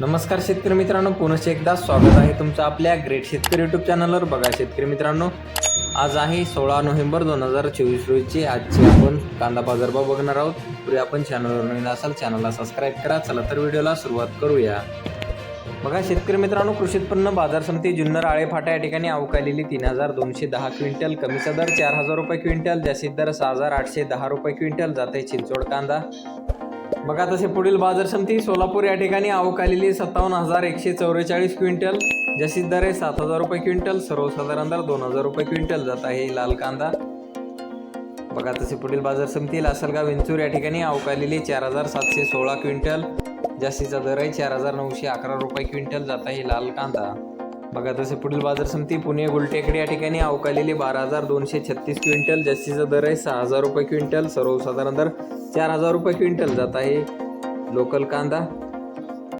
नमस्कार शेतकरी मित्रांनो पुनश्च एकदा स्वागत आहे तुमचं आपल्या ग्रेट शेतकरी यूट्यूब चॅनलवर बघा शेतकरी मित्रांनो आज आहे सोळा नोव्हेंबर दोन हजार चोवीस रोजीची आजची आपण कांदा बाजारभाव बघणार आहोत. पूर्वी आपण चॅनलवर नवीन असाल चॅनलला सबस्क्राईब करा. चला तर व्हिडिओला सुरुवात करूया. बघा शेतकरी मित्रांनो कृषी उत्पन्न बाजार समिती जुन्नर आळे फाटा या ठिकाणी अवकालेली तीन हजार दोनशे दहा क्विंटल कमीचा दर चार हजार रुपये क्विंटल जास्तीत दर सहा हजार आठशे दहा रुपये क्विंटल जाते चिंचोड कांदा. बघा तसे पुढील बाजार समिती सोलापूर या ठिकाणी आवक आलेली सत्तावन्न हजार एकशे चौवेचाळीस क्विंटल. जशी दर आहे सात हजार रुपये क्विंटल. सर्वसाधारण दर दोन हजार रुपये क्विंटल जात आहे लाल कांदा. बघा तसे पुढील बाजार समिती लासलगाव विंचूर या ठिकाणी आवक आलेली चार हजार सातशे सोळा क्विंटल. जास्तीचा दर आहे चार हजार नऊशे अकरा रुपये क्विंटल जात आहे लाल कांदा. बघा तसे पुढील बाजार समिती पुणे गुलटेकडे या ठिकाणी अवकालेली बारा हजार दोनशे छत्तीस क्विंटल जास्तीचा दर आहे सहा हजार रुपये क्विंटल सर्वसाधारण दर चार हजार रुपये क्विंटल जात आहे. लोकल कांदा